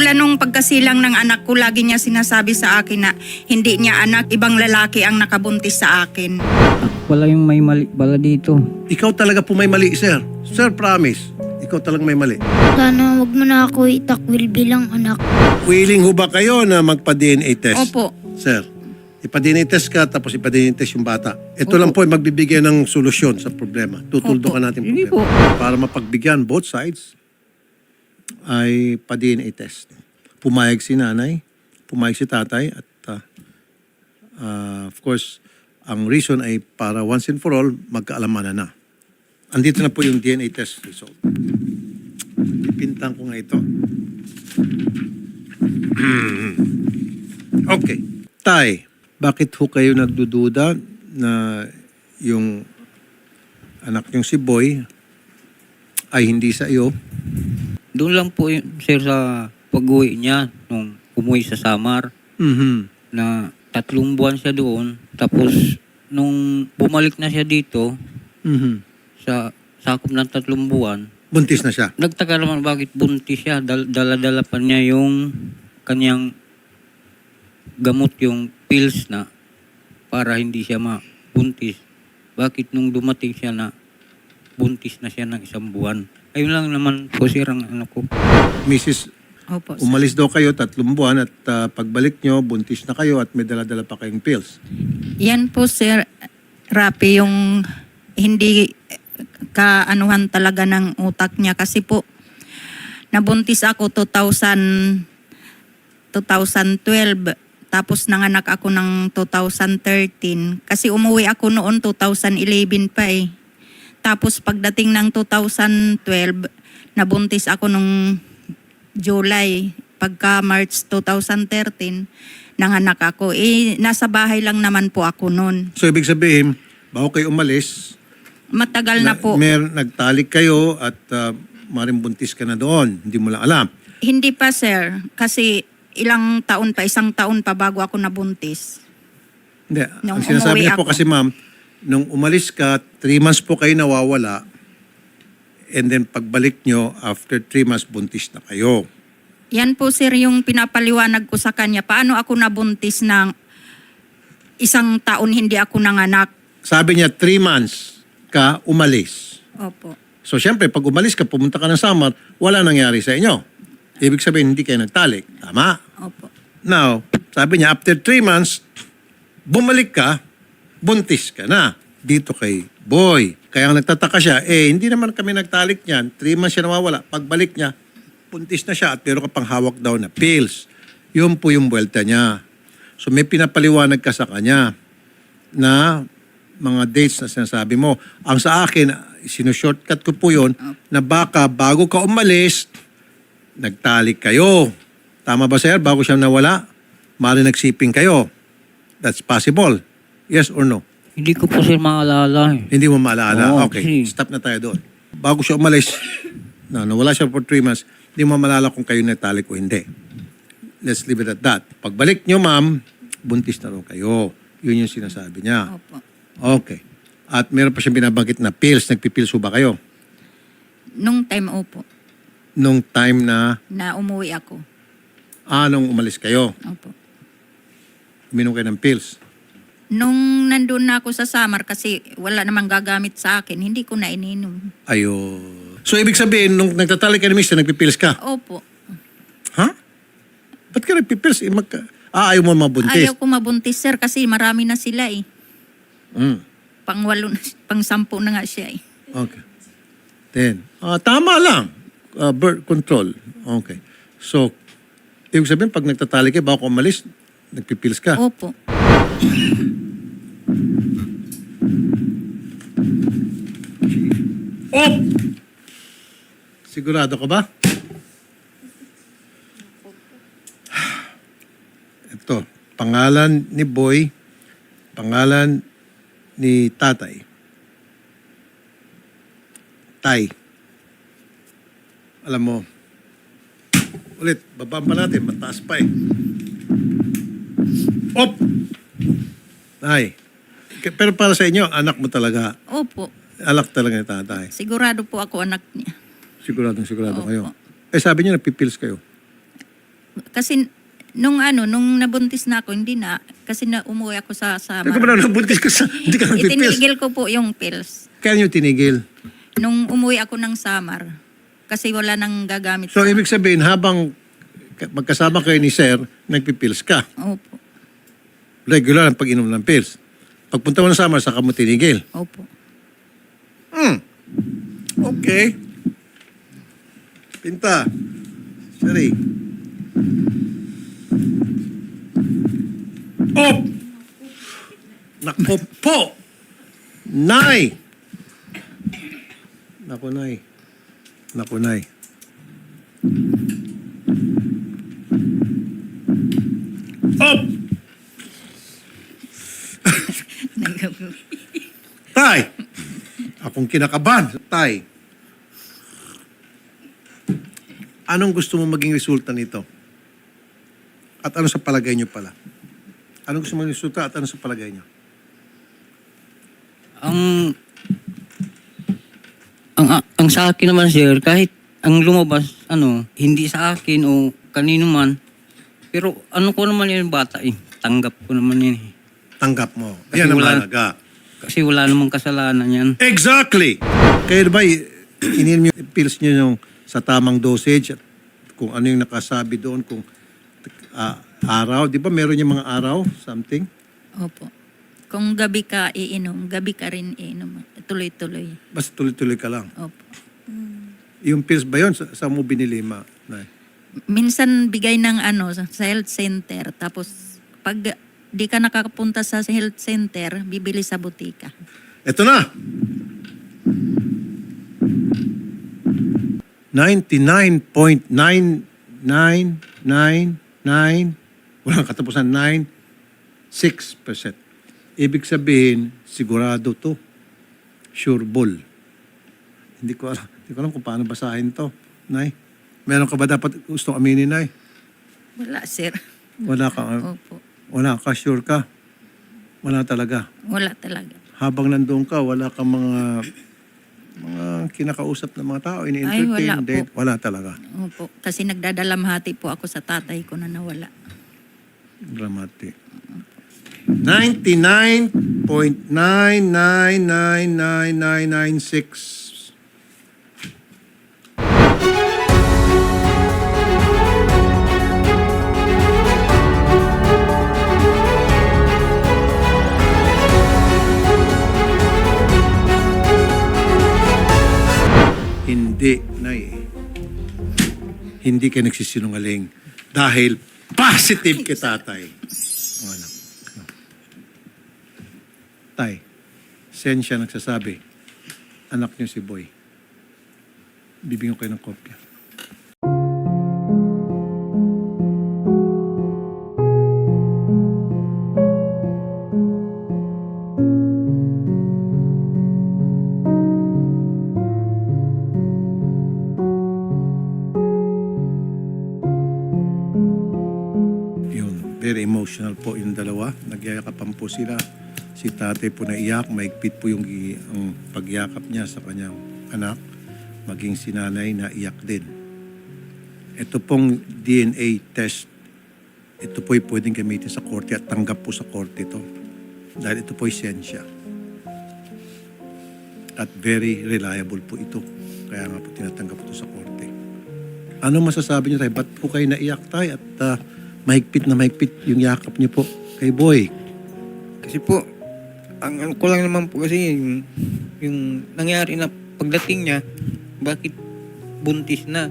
Mula nung pagkasilang ng anak ko, lagi niya sinasabi sa akin na hindi niya anak, ibang lalaki ang nakabuntis sa akin. Wala yung may mali bala dito. Ikaw talaga po may mali, sir. Sir, promise. Ikaw talaga may mali. Sana wag mo na ako itakwil bilang anak. Willing ho ba kayo na magpa-DNA test? Opo. Sir, ipa-DNA test ka tapos ipa-DNA test yung bata. Ito lang po ay magbibigay ng solusyon sa problema. Tutuldukan natin Hindi problema. Para mapagbigyan both sides ay pa-DNA test. Pumayag si nanay, pumayag si tatay at ah, ah, of course, ang reason ay para once and for all, magkaalamanan na. Andito na po yung DNA test result. Pipintang ko nga ito. Okay. Tay, bakit ho kayo nagdududa na yung anak niyong si Boy ay hindi sa iyo? Doon lang po sir sa pag-uwi niya nung umuwi sa Samar Mhm. na tatlong buwan siya doon. Tapos nung bumalik na siya dito Mhm. sa sakop ng tatlong buwan, Buntis na siya. nagtaka naman bakit buntis siya. Dal- dala-dala pa niya yung kanyang gamot yung pills na para hindi siya mabuntis. Bakit nung dumating siya na buntis na siya ng isang buwan? Ayun lang naman po sir ang ano ko. Mrs. Opo. sir. Umalis daw kayo tatlong buwan at ah, pagbalik nyo, buntis na kayo at may dala-dala pa kayong pills. Yan po, Sir Rapi, yung hindi kaanuhan talaga ng utak niya. Kasi po, nabuntis ako 2000, 2012. Tapos nanganak ako ng 2013. Kasi umuwi ako noon 2011 pa eh. Tapos pagdating ng 2012, nabuntis ako nung July. Pagka March 2013, nanganak ako. Eh, nasa bahay lang naman po ako noon. So, ibig sabihin, bago kayo umalis, Matagal na po. Mer, nagtalik kayo at uh, maring buntis ka na doon. Hindi mo lang alam. Hindi pa, sir. Kasi ilang taon pa, isang taon pa bago ako nabuntis. Hindi. Nung Ang sinasabi niya po kasi ma'am, nung umalis ka, three months po kayo nawawala. And then pagbalik nyo, after three months, buntis na kayo. Yan po, sir, yung pinapaliwanag ko sa kanya. Paano ako nabuntis ng isang taon hindi ako nanganak? Sabi niya, three months ka umalis. Opo. So, syempre, pag umalis ka, pumunta ka ng Samar, wala nangyari sa inyo. Ibig sabihin, hindi kayo nagtalik. Tama. Opo. Now, sabi niya, after three months, bumalik ka, buntis ka na dito kay boy. Kaya ang nagtataka siya, eh, hindi naman kami nagtalik niyan. Three months siya nawawala. Pagbalik niya, buntis na siya at meron ka pang hawak daw na pills. Yun po yung buwelta niya. So may pinapaliwanag ka sa kanya na mga dates na sinasabi mo. Ang sa akin, sinushortcut ko po yun na baka bago ka umalis, nagtalik kayo. Tama ba sir? Bago siya nawala, mali nagsiping kayo. That's possible. Yes or no? Hindi ko po sir maalala eh. Hindi mo maalala? Oo, okay, kasi- stop na tayo doon. Bago siya umalis, na nawala siya for three months, hindi mo maalala kung kayo natalik o hindi. Let's leave it at that. Pagbalik nyo, ma'am, buntis na raw kayo. Yun yung sinasabi niya. Opo. Okay. At meron pa siyang binabanggit na pills. Nagpipills ho ba kayo? Nung time, opo, Nung time na, na umuwi ako. ah, nung umalis kayo, Opo. uminom kayo ng pills. Nung nandun na ako sa summer kasi wala namang gagamit sa akin, hindi ko na ininom. Ayun. So, ibig sabihin, nung nagtatalik ka ni Mr., nagpipills ka? Opo. Ha? Ba't ka nagpipills? Eh, magka... Ah, ayaw mo mabuntis. Ayaw ko mabuntis, sir, kasi marami na sila eh. Mm. Pang walo, na- pang sampu na nga siya eh. Okay. Then, ah, tama lang. Ah, birth control. Okay. So, ibig sabihin, pag nagtatali ka, bago ka umalis, nagpipills ka. Opo. Oh! Sigurado ka ba? Ito, pangalan ni Boy, pangalan ni Tatay. Tay. Alam mo, ulit, babaan pa natin, mataas pa eh. Op! Tay. K- Pero para sa inyo, anak mo talaga. Opo. Anak talaga ni tatay. Sigurado po ako anak niya. Siguradong sigurado Opo. kayo. Eh sabi niyo nagpipils kayo. Kasi nung ano, nung nabuntis na ako, hindi na. Kasi na umuwi ako sa sa Teka ba na nabuntis ka sa, hindi ka nagpipils? Itinigil ko po yung pills. Kaya nyo tinigil. Nung umuwi ako ng Samar. Kasi wala nang gagamit So, sa... ibig sabihin, habang ka- magkasama kayo ni Sir, nagpipils ka. Opo. Regular ang pag-inom ng pills. Pagpunta mo ng summer, saka mo tinigil. Opo. Hmm. Okay. Pinta. Sorry. Oh! Nako po! Nay! Nako, Nay. Nako, Nay. Oh! Tay! Akong kinakaban. Tay. Anong gusto mo maging resulta nito? At ano sa palagay nyo pala? Anong gusto mo maging resulta at ano sa palagay nyo? Ang ang ang sa akin naman sir, kahit ang lumabas ano, hindi sa akin o kanino man, pero ano ko naman yung bata eh. Tanggap ko naman yan eh. Tanggap mo. Kasi Yan ang wala- mahalaga. Kasi wala namang kasalanan yan. Exactly! Kayo ba, ininom yung pills nyo yung sa tamang dosage at kung ano yung nakasabi doon, kung ah, araw, di ba meron yung mga araw, something? Opo. Kung gabi ka iinom, gabi ka rin iinom. Tuloy-tuloy. Basta tuloy-tuloy ka lang. Opo. Yung pills ba yun? Sa, saan mo binili, ma? Nay? Minsan bigay ng ano sa sa health center. Tapos pag di ka nakakapunta sa health center, bibili sa butika. Ito na. 99.9999 walang katapusan 96%. Ibig sabihin, sigurado to. Sure ball. Hindi ko alam, hindi ko alam kung paano basahin to. Nay, meron ka ba dapat gustong aminin, Nay? Wala, sir. Wala ka, Opo. Wala ka, sure ka. Wala talaga. Wala talaga. habang nandoon ka, wala kang mga mga kinakausap ng mga tao, ini-entertain, Ay, wala date, po. wala talaga. Opo. Kasi nagdadalamhati po ako sa tatay ko na nawala. Dramatic. 99.999996. Hindi, Nay. Hindi ka nagsisinungaling dahil positive kay tatay. Ang anak. Tay, sen siya nagsasabi, anak niyo si Boy. Bibigyan ko kayo ng kopya. Very emotional po yung dalawa. Nagyayakapan po sila. Si tatay po naiyak, maigpit po yung ang pagyakap niya sa kanyang anak. Maging si nanay na iyak din. Ito pong DNA test, ito po'y pwedeng gamitin sa korte at tanggap po sa korte ito. Dahil ito po'y siyensya. At very reliable po ito. Kaya nga po tinatanggap po ito sa korte. Ano masasabi niyo tayo? Ba't po kayo naiyak tayo at ah, mahigpit na mahigpit yung yakap niyo po kay Boy? Kasi po, ang ano ko lang naman po kasi yung, yung nangyari na pagdating niya, bakit buntis na.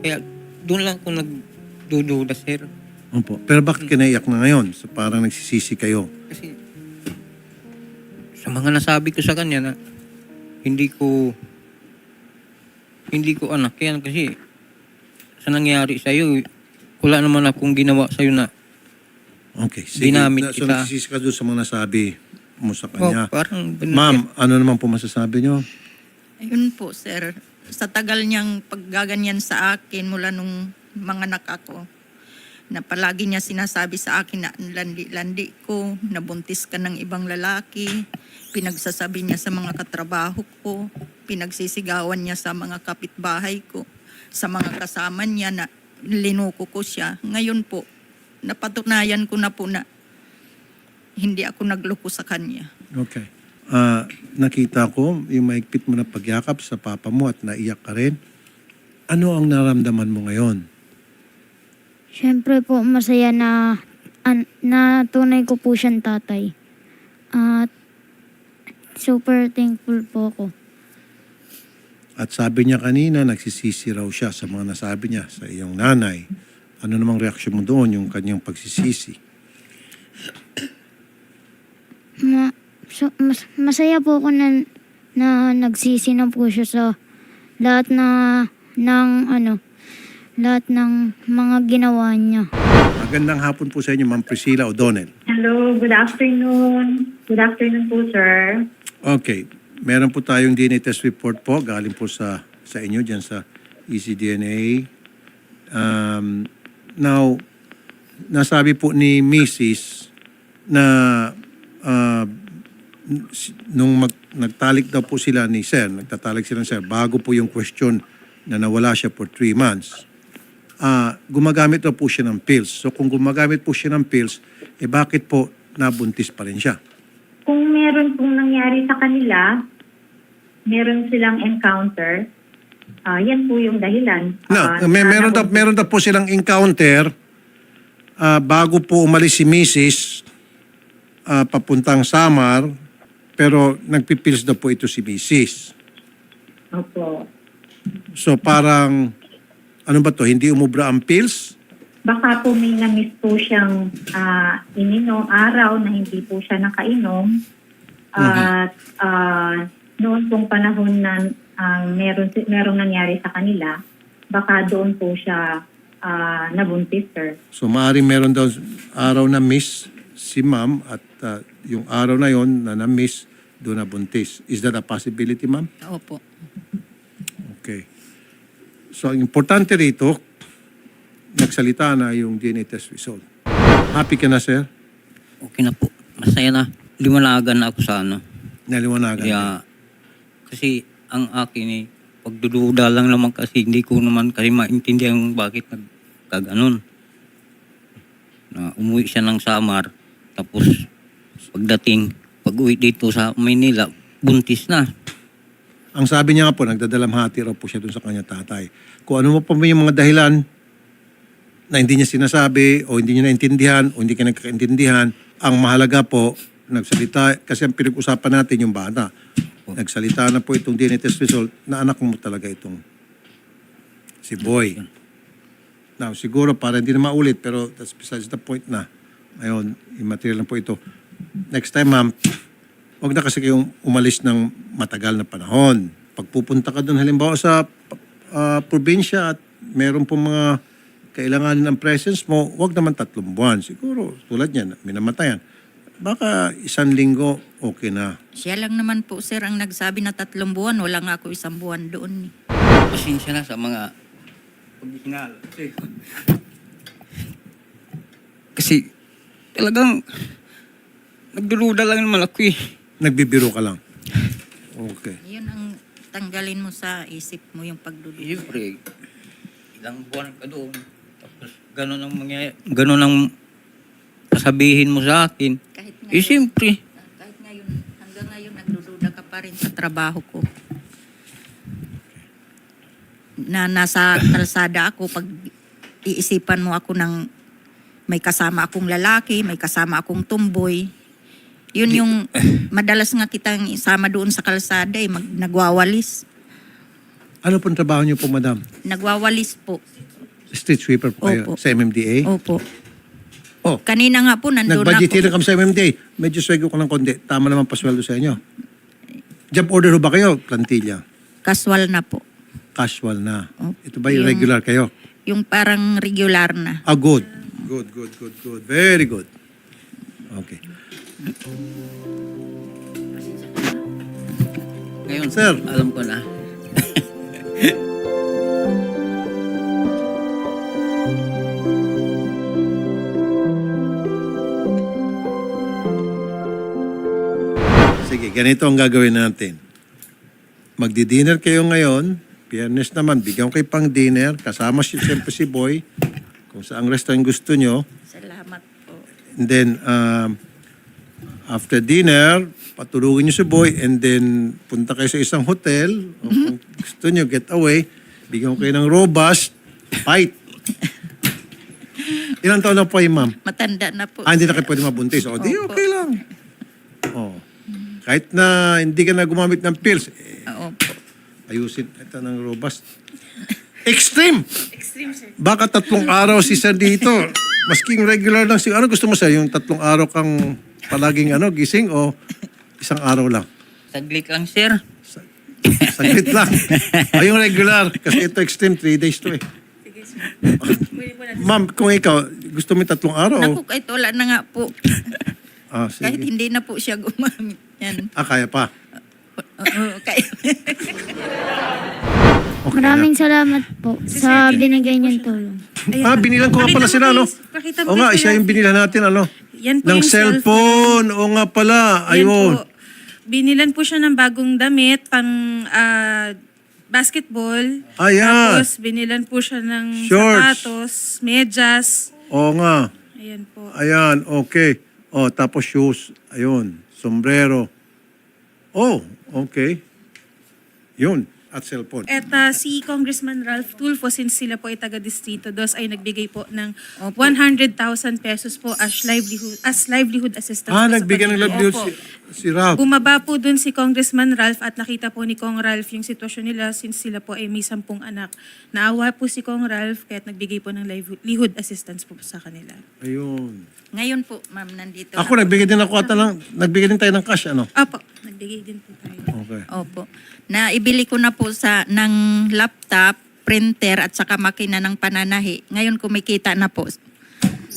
Kaya doon lang ako nagdududa, sir. Opo. Pero bakit kayo naiyak na ngayon? So parang nagsisisi kayo. Kasi sa mga nasabi ko sa kanya na hindi ko hindi ko anak yan kasi sa nangyari sa iyo wala naman akong ginawa sa iyo na Okay. Sige. Ginamit Na- so kita. nagsisisi ka doon sa mga nasabi mo sa oh, kanya. parang Ma'am, ano naman po masasabi niyo? Ayun po, sir. Sa tagal niyang paggaganyan sa akin mula nung mga anak ako, na palagi niya sinasabi sa akin na "Ang landi-landi ko, nabuntis ka ng ibang lalaki, pinagsasabi niya sa mga katrabaho ko, pinagsisigawan niya sa mga kapitbahay ko, sa mga kasama niya na linuko ko siya. Ngayon po, napatunayan ko na po na hindi ako nagloko sa kanya. Okay. Ah, nakita ko yung maigpit mo na pagyakap sa papa mo at naiyak ka rin. Ano ang naramdaman mo ngayon? Siyempre po masaya na an, na tunay ko po siyang tatay. At super thankful po ako. At sabi niya kanina, nagsisisi raw siya sa mga nasabi niya sa iyong nanay. Ano namang reaksyon mo doon, yung kanyang pagsisisi? Ma, so, mas, masaya po ako na, na nagsisi na po siya sa lahat na ng ano lahat ng mga ginawa niya. Magandang hapon po sa inyo, Ma'am Priscilla O'Donnell. Hello, good afternoon. Good afternoon po, sir. Okay. Meron po tayong DNA test report po galing po sa sa inyo diyan sa ECDNA. Um, now, nasabi po ni Mrs. na s- nung mag, nagtalik daw po sila ni Sir, nagtatalik sila ni Sir, bago po yung question na nawala siya for three months, ah, gumagamit daw po siya ng pills. So kung gumagamit po siya ng pills, eh bakit po nabuntis pa rin siya? Kung meron pong nangyari sa kanila, meron silang encounter, ah yan po yung dahilan. No, Ah, may, na- meron, daw, na- meron daw po silang encounter ah, bago po umalis si Mrs. ah, papuntang Samar, pero nagpipils daw po ito si Mrs. Opo. So parang, ano ba to, hindi umubra ang pills? Baka po may na-miss po siyang ah, ininom araw na hindi po siya nakainom. At ah, noon pong panahon na ah, meron, merong nangyari sa kanila, baka doon po siya ah, nabuntis, sir. So maaaring meron daw araw na miss si ma'am at ah, yung araw na yon na na-miss, doon na buntis. Is that a possibility, ma'am? Opo. Okay. So, ang importante rito, nagsalita na yung DNA test result. Happy ka na, sir? Okay na po. Masaya na. Liwanagan na ako sa ano. Naliwanagan. Kaya, kasi ang akin eh, pagdududa lang naman kasi hindi ko naman kasi maintindihan bakit nagkaganon. Na umuwi siya ng Samar, tapos pagdating, pag uwi dito sa Maynila, buntis na. Ang sabi niya nga po, nagdadalamhati raw po siya dun sa kanya tatay. Kung ano mo pa yung mga dahilan na hindi niya sinasabi o hindi niya naintindihan o hindi ka nagkakaintindihan, ang mahalaga po, nagsalita, kasi ang pinag-usapan natin yung bata. Nagsalita na po itong DNA test result na anak mo talaga itong si Boy. Now, siguro para hindi na maulit, pero that's besides the point na. Ngayon, immaterial na po ito. Next time, ma'am, Huwag na kasi kayong umalis ng matagal na panahon. Pagpupunta ka doon halimbawa sa ah, probinsya at meron pong mga kailanganin ng presence mo, huwag naman tatlong buwan. Siguro, tulad niyan, minamatayan. Baka isang linggo, okay na. Siya lang naman po, sir, ang nagsabi na tatlong buwan. Wala nga ako isang buwan doon. eh. Pasensya na sa mga pag-isingal. Kasi, kasi talagang nagduruda lang naman ako eh. Nagbibiro ka lang. Okay. Yun ang tanggalin mo sa isip mo yung pagdududa. Siyempre, ilang buwan ka doon. Gano'n ang mangyayari. Gano'n ang sasabihin mo sa akin. Kahit Eh, ngayon, siyempre. kahit ngayon, hanggang ngayon nagdududa ka pa rin sa trabaho ko. Na nasa kalsada ako, pag iisipan mo ako ng may kasama akong lalaki, may kasama akong tumboy. Yun yung madalas nga kitang isama doon sa kalsada eh, mag, nagwawalis. Ano pong trabaho niyo po, madam? Nagwawalis po. Street sweeper po kayo Opo. sa MMDA? Opo. Oh, Kanina nga po, nandun nag-budget ako. kami sa MMDA. Medyo swego ko ng konti. Tama naman pasweldo sa inyo. Job order ho ba kayo? Plantilla. Casual na po. Casual na. Oh, Ito ba yung yung- regular kayo? Yung parang regular na. Ah, good. Good, good, good, good. Very good. Okay. Ngayon, Sir. alam ko na. Sige, ganito ang gagawin natin. Magdi-dinner kayo ngayon Biyernes naman, bigyan kayo pang dinner. Kasama si, siyempre si Boy. Kung saang restaurant gusto nyo. Salamat po. And then, um, after dinner, patulugin nyo si Boy and then punta kayo sa isang hotel. O kung gusto nyo, get away. Bigyan kayo ng robust. Fight. Ilang taon na po kayo, ma'am? Matanda na po. Ah, hindi na kayo pwede mabuntis. O, di Opo. okay lang. Kahit na hindi ka na gumamit ng pills, eh, Opo. ayusin. Ito ng robust. Extreme! Extreme, sir. Baka tatlong araw si sir dito. Masking regular lang. si- Ano gusto mo sir? Yung tatlong araw kang palaging ano, gising o isang araw lang? Saglit lang, sir. Saglit lang. Ay, yung regular. Kasi ito extreme, three days to eh. Ma'am, kung ikaw, gusto mo yung tatlong araw? Naku, o- kahit wala na nga po. Ah, kahit sige. hindi na po siya gumamit. Yan. Ah, kaya pa. Oo, kaya. Okay Maraming salamat po sa binigay niyong tulong. Ah, binilan ko nga pala sila, no? Pakita mo O nga, kay siya yung binilan natin, ano? Yan po Ng yung cellphone. O nga pala. Yan Ayun. po. Binilan po siya ng bagong damit pang ah, basketball. Ayan. Tapos binilan po siya ng Shorts. sapatos, medyas. O nga. Ayan po. Ayan, okay. O, tapos shoes. Ayun. Sombrero. Oh, okay. Yun. At cellphone. At ah, si Congressman Ralph Tulfo, since sila po ay taga-distrito dos, ay nagbigay po ng 100,000 pesos po as livelihood, as livelihood assistance. Ah, po sa nagbigyan ng pamilya. livelihood Opo. si, si Ralph. Bumaba po dun si Congressman Ralph at nakita po ni Kong Ralph yung sitwasyon nila since sila po ay may sampung anak. Naawa po si Kong Ralph kaya't nagbigay po ng livelihood assistance po sa kanila. Ayun. Ngayon po, ma'am, nandito. Ako, nagbigay din ako ata ng, nagbigay din tayo ng cash, ano? Opo, nagbigay din po tayo. Okay. Opo. Na ibili ko na po sa ng laptop, printer at saka makina ng pananahi. Ngayon kumikita na po.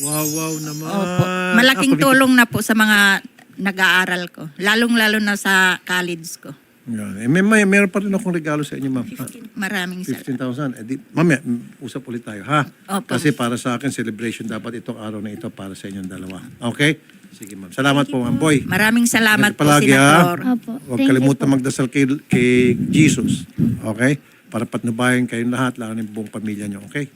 Wow, wow naman. Opo. Malaking Ako, tulong na po sa mga nag-aaral ko. Lalong-lalo na sa college ko. Yan. Eh, may, may, meron pa rin akong regalo sa inyo, ma'am. Ha? Maraming salamat. 15,000. Eh, di, mamaya, mm, usap ulit tayo, ha? Opo. Kasi para sa akin, celebration dapat itong araw na ito para sa inyong dalawa. Okay? Sige, ma'am. Salamat po, ma'am. Boy. Maraming salamat po, palagi, ha? Senator. Opo. Huwag kalimutan magdasal kay, kay Jesus. Okay? Para patnubayan kayong lahat, lalo ng buong pamilya nyo. Okay?